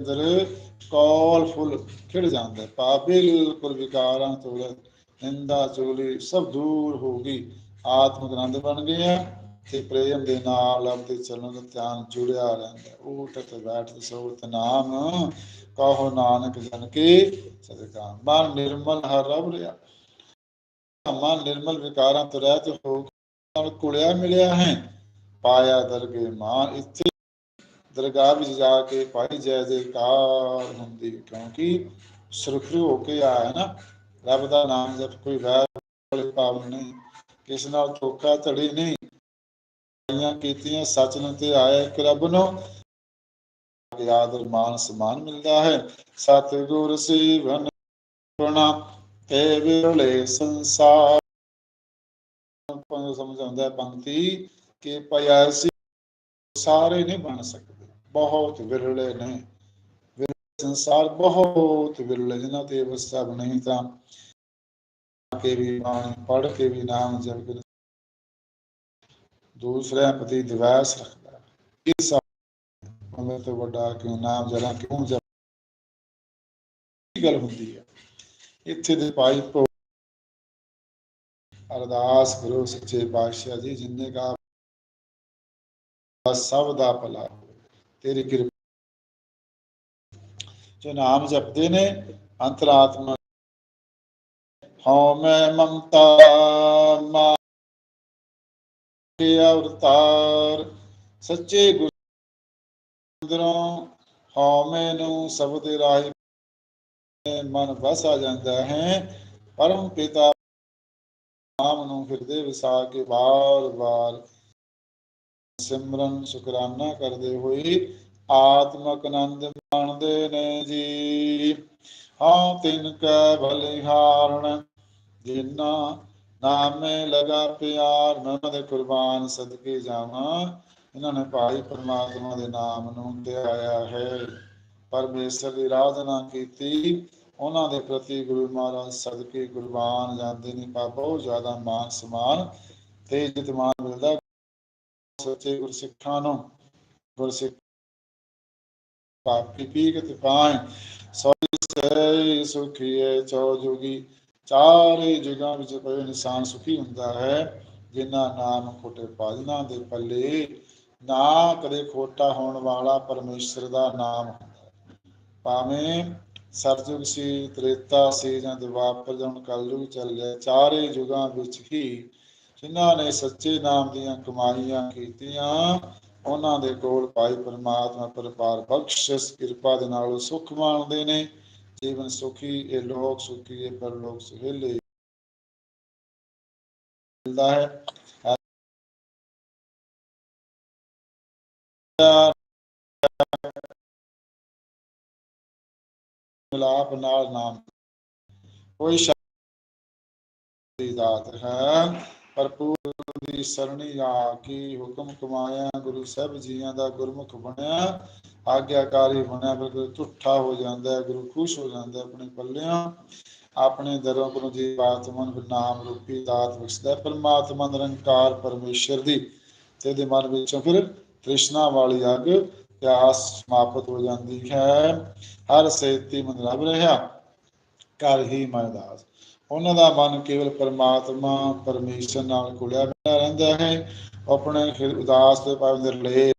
ਅੰਦਰ ਕੌਲ ਫੁੱਲ ਖਿੜ ਜਾਂਦਾ ਪਾਪ ਬਿਲਕੁਲ ਵਿਕਾਰਾਂ ਤੋਂ ਨਿੰਦਾ ਚੁਗਲੀ ਸਭ ਦੂਰ ਹੋ ਗਈ। ਆਤਮਿਕ ਆਨੰਦ ਬਣ ਗਿਆ ਤੇ ਪ੍ਰੇਮ ਦੇ ਨਾਲ ਆਪਦੇ ਚੱਲਣ ਦਾ ਧਿਆਨ ਜੁੜਿਆ ਰਹਿੰਦਾ ਉਠ ਤੇ ਬੈਠ ਤੇ ਸੋਤ ਨਾਮ ਕਹੋ ਨਾਨਕ ਜਨ ਕੇ ਸਦਕਾ ਮਨ ਨਿਰਮਲ ਹਰ ਰਬ ਰਿਆ ਮਨ ਨਿਰਮਲ ਵਿਕਾਰਾਂ ਤੋਂ ਰਹਿਤ ਹੋ ਨਾਲ ਕੁੜਿਆ ਮਿਲਿਆ ਹੈ। ਪਾਇਆ ਦਰਗੇ ਮਾਨ ਇੱਥੇ ਦਰਗਾਹ ਵਿੱਚ ਜਾ ਕੇ ਭਾਈ ਜੈ ਦੇ ਜੈਕਾਰ ਹੁੰਦੀ ਕਿਉਂਕਿ ਸੁਰਖਰੂ ਹੋ ਕੇ ਆਇਆ ਨਾ, ਰੱਬ ਦਾ ਨਾਮ ਜਪ ਕੋਈ ਵੈਰ ਵਾਲੇ ਭਾਵ ਨਹੀਂ, ਕਿਸ ਨਾਲ ਧੋਖਾ ਧੜੀ ਨਹੀਂ। ਆਈਆਂ ਕੀਤੀਆਂ ਸੱਚ ਨੂੰ ਤੇ ਆਇਆ ਇੱਕ ਰੱਬ ਨੂੰ। ਆਦਰ ਮਾਨ ਸਮਾਨ ਮਿਲਦਾ ਹੈ। ਸਤਿਗੁਰ ਸੇਵਨ ਗੁਣਾ ਤੇ ਵਿਰਲੇ ਸੰਸਾਰ। ਆਪਾਂ ਸਮਝ ਆਉਂਦਾ ਪੰਕਤੀ, ਕਿ ਪਿਆਸੀ ਸਾਰੇ ਨਹੀਂ ਬਣ ਸਕਦੇ ਬਹੁਤ ਵਿਰਲੇ ਨੇ ਸੰਸਾਰ ਬਹੁਤ ਵਿਰਲੇ, ਜਿਨ੍ਹਾਂ ਤੇ ਅਵਸਥਾ ਨਹੀਂ ਤਾਂ ਕੇ ਵੀ ਬਾਣੀ ਪੜ੍ਹ ਕੇ ਵੀ ਨਾਮ ਜਪ ਕੇ ਦੂਸਰਿਆਂ ਪ੍ਰਤੀ ਦਿਵੈਸ ਰੱਖਦਾ ਹੈ। ਇਸ ਉਹਨਾਂ ਤੋਂ ਵੱਡਾ ਕਿਉਂ, ਨਾਮ ਜਰਾ ਕਿਉਂ ਜਪ ਗੱਲ ਹੁੰਦੀ ਹੈ ਇੱਥੇ ਦੇ ਭਾਈ ਅਰਦਾਸ ਕਰੋ ਸੱਚੇ ਪਾਤਸ਼ਾਹ ਜੀ, ਜਿੰਨੇ ਕਾ ਸਭ ਦਾ ਭਲਾ ਹੋਵੇ। ਤੇਰੀ ਕਿਰਪਾ ਜੋ ਨਾਮ ਜਪਦੇ ਨੇ, ਅੰਤਰਾਤਮਾ ਹਉ ਮੈਂ ਮਮਤਾ ਮਾ ਅਵਤਾਰ, ਸੱਚੇ ਗੁਰੂ ਅੰਦਰੋਂ ਹਉ ਮੈਂ ਨੂੰ ਸ਼ਬਦ ਰਾਹੀਂ ਮਨ ਵਸ ਆ ਜਾਂਦਾ ਹੈ। ਪਰਮ ਪਿਤਾ ਨਾਮ ਨੂੰ ਹਿਰਦੇ ਵਸਾ ਕੇ ਬਾਰ-ਬਾਰ ਸਿਮਰਨ ਸ਼ੁਕਰਾਨਾ ਕਰਦੇ ਹੋਏ ਆਤਮਕ ਆਨੰਦ ਮਾਣਦੇ ਨੇ ਜੀ। ਹਾਂ, ਤਿਨ ਕੈ ਬਲਿਹਾਰਣ ਜਿਨਾ ਨਾਮੇ ਲਗਾ ਪਿਆਰ, ਮੈਂ ਦੇ ਕੁਰਬਾਨ ਸਦਕੇ ਜਾਵਾਂ। ਇਹਨਾਂ ਨੇ ਭਾਈ ਪਰਮਾਤਮਾ ਦੇ ਨਾਮ ਨੂੰ ਧਿਆਇਆ ਹੈ। ਪਰਮੇਸ਼ਰ ਦੀ ਆਰਾਧਨਾ ਕੀਤੀ। ਉਹਨਾਂ ਦੇ ਪ੍ਰਤੀ ਗੁਰੂ ਮਹਾਰਾਜ ਸਦਕੇ ਕੁਰਬਾਨ ਜਾਂਦੇ ਨੇ। ਪਾ ਬਹੁਤ ਜ਼ਿਆਦਾ ਮਾਨ ਸਮਾਨ ਤੇ ਇੱਜ਼ਤ ਮਾਨ ਮਿਲਦਾ। ਸੱਚੇ ਗੁਰਸਿੱਖਾਂ ਨੂੰ, ਗੁਰਸਿੱਖ ਪਾਪੀ ਪੀ ਪਾਏ ਸੋਈ ਸੇ ਸੁਖੀਏ ਚੋ ਜੁਗੀ, ਚਾਰੇ ਜੁਗਾਂ ਵਿੱਚ ਕੋਈ ਇਨਸਾਨ ਸੁਖੀ ਹੁੰਦਾ ਹੈ, ਜਿਨ੍ਹਾਂ ਨਾਮ ਖੋਟੇ ਪਾਜਨਾ ਦੇ ਪੱਲੇ, ਨਾ ਕਦੇ ਖੋਟਾ ਹੋਣ ਵਾਲਾ ਪਰਮੇਸ਼ਰ ਦਾ ਨਾਮ ਹੁੰਦਾ ਭਾਵੇਂ ਸਰਜੁਗ ਸੀ, ਤ੍ਰੇਤਾ ਸੀ ਜਾਂ ਦੁਆਪਰ ਜਾਂ ਕਲਯੁਗ ਚੱਲ ਗਿਆ ਚਾਰੇ ਯੁਗਾਂ ਵਿੱਚ ਹੀ ਜਿਨ੍ਹਾਂ ਨੇ ਸੱਚੇ ਨਾਮ ਦੀਆਂ ਕਮਾਈਆਂ ਕੀਤੀਆਂ, ਉਹਨਾਂ ਦੇ ਕੋਲ ਭਾਈ ਪਰਮਾਤਮਾ ਪਰਪਾਰ ਬਖਸ਼ਿਸ਼, ਕਿਰਪਾ ਦੇ ਨਾਲ ਸੁਖ ਮਾਣਦੇ ਨੇ। ਜੀਵਨ ਸੁਖੀ, ਇਹ ਲੋਕ ਸੁਖੀ, ਇਹ ਪਰਲੋਕ ਸੁਹੇਲੇ ਮਿਲਦਾ ਹੈ। ਮਿਲਾਪ ਨਾਲ ਨਾਮ। ਕੋਈ ਸ਼ਬਦ ਦਾਤ ਹੈ। ਭਰਪੂਰ ਦੀ ਸਰਣੀ ਆ ਕੀ ਹੁਕਮ ਕਮਾਇਆ, ਗੁਰੂ ਸਾਹਿਬ ਜੀਆਂ ਦਾ ਗੁਰਮੁਖ ਬਣਿਆ। ਆਗਿਆਕਾਰੀ ਬਣਿਆ, ਬਿਲਕੁਲ ਝੁੱਠਾ ਹੋ ਜਾਂਦਾ ਹੈ, ਗੁਰੂ ਖੁਸ਼ ਹੋ ਜਾਂਦਾ ਆਪਣੇ ਪੱਲਿਆਂ। ਆਪਣੇ ਦਰੋਂ ਗੁਰੂ ਜੀ ਆਤਮਾ ਨੂੰ ਨਾਮ ਰੂਪੀ ਦਾਤ ਬਖਸ਼ਦਾ ਪਰਮਾਤਮਾ ਨਿਰੰਕਾਰ ਪਰਮੇਸ਼ਰ ਦੀ ਤੇ ਦੇ ਮਨ ਵਿੱਚੋਂ ਫਿਰ ਤ੍ਰਿਸ਼ਨਾ ਵਾਲੀ ਅੱਗ ਪਿਆਸ ਸਮਾਪਤ ਹੋ ਜਾਂਦੀ ਹੈ। ਹਰ ਸੇਤੀ ਮਨ ਲੱਭ ਰਿਹਾ ਕਰ ਹੀ ਮਨਦਾਸ ਉਹਨਾਂ ਦਾ ਮਨ ਕੇਵਲ ਪਰਮਾਤਮਾ ਪਰਮੇਸ਼ਰ ਨਾਲ ਕੁੜਿਆ ਹੋਇਆ ਰਹਿੰਦਾ ਹੈ। ਆਪਣੇ ਫਿਰ ਉਦਾਸ ਤੇ ਭਾਵ ਨਿਰਲੇ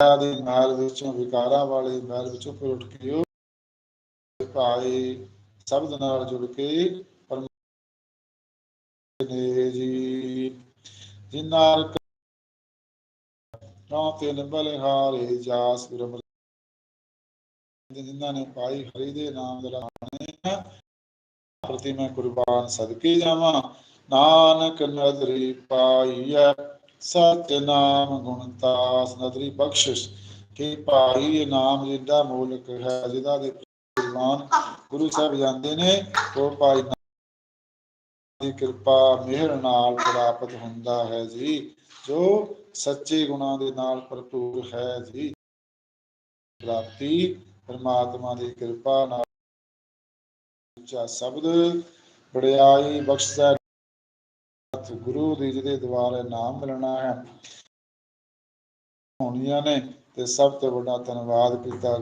ਦੀ ਮਹਿਲ ਵਿੱਚੋਂ ਵਿਕਾਰਾਂ ਵਾਲੀ ਮਹਿਲ ਵਿੱਚੋਂ ਫਿਰ ਉੱਠ ਕੇ ਉਹ ਭਾਈ ਸ਼ਬਦ ਨਾਲ ਜੁੜ ਕੇ ਪਰਮੇਸ਼ਰ ਨੇ ਜੀ। ਜਿਨਾਰ ਨਾ ਤਿਨ ਬਲਿਹਾਰੇ ਜਾਸ ਗੁਰਮ ਜਿਨ੍ਹਾਂ ਨੇ ਪਾਈ ਹਰੀ ਦੇ ਨਾਮ ਦਾ ਲਾਣੇ ਪ੍ਰਤੀ ਮੈਂ ਕੁਰਬਾਨ ਸਦਕੇ ਜਾਵਾਂ। ਨਾਨਕ ਨਦਰੀ ਪਾਈਐ, ਸਤਿ ਗੁਣਤਾਸ ਨਦਰੀ ਬਖਸ਼ਿਸ਼। ਕਿ ਭਾਈ ਇਹ ਨਾਮ ਜਿੱਡਾ ਮੂਲਕ ਹੈ, ਜਿਹਦਾ ਦੇ ਕੁਰਬਾਨ ਗੁਰੂ ਸਾਹਿਬ ਜਾਂਦੇ ਨੇ, ਉਹ ਭਾਈ ਦੀ ਕਿਰਪਾ ਮਿਹਰ ਨਾਲ ਪ੍ਰਾਪਤ ਹੁੰਦਾ ਹੈ ਜੀ। ਜੋ ਸੱਚੇ ਗੁਣਾਂ ਦੇ ਨਾਲ ਭਰਪੂਰ ਹੈ ਜੀ। ਪ੍ਰਾਪਤੀ ਪਰਮਾਤਮਾ ਦੀ ਕਿਰਪਾ ਨਾਲ ਉੱਚਾ ਸ਼ਬਦ ਬੜਿਆਈ ਬਖਸ਼ਦਾ ਗੁਰੂ ਦੀ ਜਿਹਦੇ ਦੁਆਰੇ ਨਾਮ ਮਿਲਣਾ ਹੈ। ਹੋਣੀਆਂ ਨੇ ਤੇ ਸਭ ਤੋਂ ਵੱਡਾ ਧੰਨਵਾਦ ਕੀਤਾ